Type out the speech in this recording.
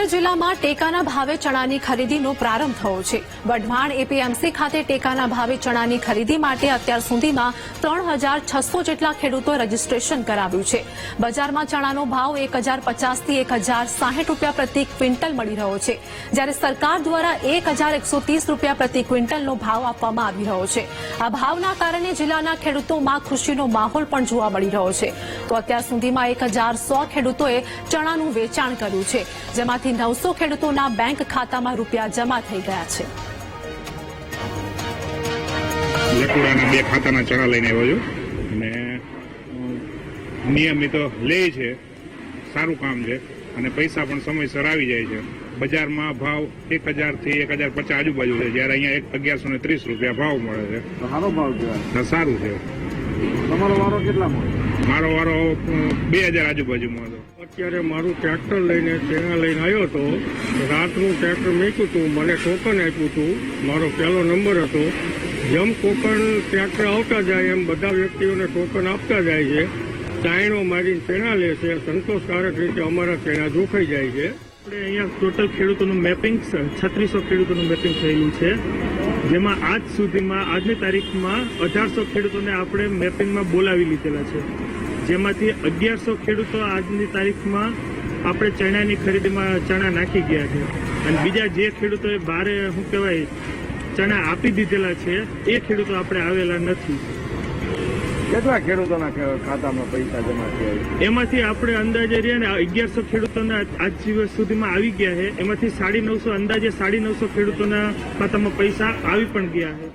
ભાવનગર જિલ્લામાં ટેકાના ભાવે ચણાની ખરીદીનો પ્રારંભ થયો છે. વઢવાણ એપીએમસી ખાતે ટેકાના ભાવે ચણાની ખરીદી માટે અત્યાર સુધીમાં ત્રણ હજાર છસો જેટલા ખેડૂતો રજીસ્ટ્રેશન કરાવ્યું છે. બજારમાં ચણાનો ભાવ એક હજાર પચાસથી એક હજાર સાહીઠ રૂપિયા પ્રતિ ક્વિન્ટલ મળી રહ્યો છે. જ્યારે સરકાર દ્વારા એક હજાર એકસો ત્રીસ રૂપિયા પ્રતિ ક્વિન્ટલનો ભાવ આપવામાં આવી રહ્યો છે. આ ભાવના કારણે જિલ્લાના ખેડૂતોમાં ખુશીનો માહોલ પણ જોવા મળી રહ્યો છે. તો અત્યાર સુધીમાં એક હજાર સો ખેડૂતોએ ચણાનું વેચાણ કર્યું છે. જેમાંથી નવસો ખેડૂતોના બેંક ખાતામાં રૂપિયા જમા થઈ ગયા છે. લકુડાના બે ખાતાના ચણા લઈને આવ્યો છું. અને નિયમિત લે છે. સારું કામ છે. અને પૈસા પણ સમયસર આવી જાય છે. બજારમાં ભાવ એક હજારથી એક હજાર પચાસ આજુબાજુ છે. જ્યારે અહીંયા એક અગિયારસો ને ત્રીસ રૂપિયા ભાવ મળે છે. તો સારો ભાવ સારું છે. તમારો વારો કેટલામાં મારો વારો બે હજાર આજુબાજુમાં હતો. અત્યારે મારું ટ્રેક્ટર લઈને તેના લઈને આવ્યો હતો. રાતનું ટ્રેક્ટર મૂક્યું હતું, મને ટોકન આપ્યું હતું. મારો પહેલો નંબર હતો. જેમ ટોકન ટ્રેક્ટર આવતા જાય, એમ બધા વ્યક્તિઓને ટોકન આપતા જાય છે. ચાયણો મારીને તેના લે છે. સંતોષકારક રીતે અમારા તેના જોખાઈ જાય છે. આપણે અહીંયા ટોટલ ખેડૂતોનું મેપિંગ છત્રીસો ખેડૂતોનું મેપિંગ થયેલું છે. જેમાં આજ સુધીમાં, આજની તારીખમાં અઢારસો ખેડૂતોને આપણે મેપિંગમાં બોલાવી લીધેલા છે. જેમાંથી અગિયારસો ખેડૂતો આજની તારીખમાં આપણે ચણાની ખરીદીમાં ચણા નાખી ગયા છે. અને બીજા જે ખેડૂતોએ બારે શું કહેવાય ચણા આપી દીધેલા છે એ ખેડૂતો આપણે આવેલા નથી. કેટલા ખેડૂતોના ખાતામાં પૈસા જમા થયા એમાંથી આપણે અંદાજે રહ્યા ને અગિયારસો ખેડૂતોના આજ દિવસ સુધીમાં આવી ગયા છે. એમાંથી સાડી નવસો અંદાજે સાડી નવસો ખેડૂતોના ખાતામાં પૈસા આવી પણ ગયા છે.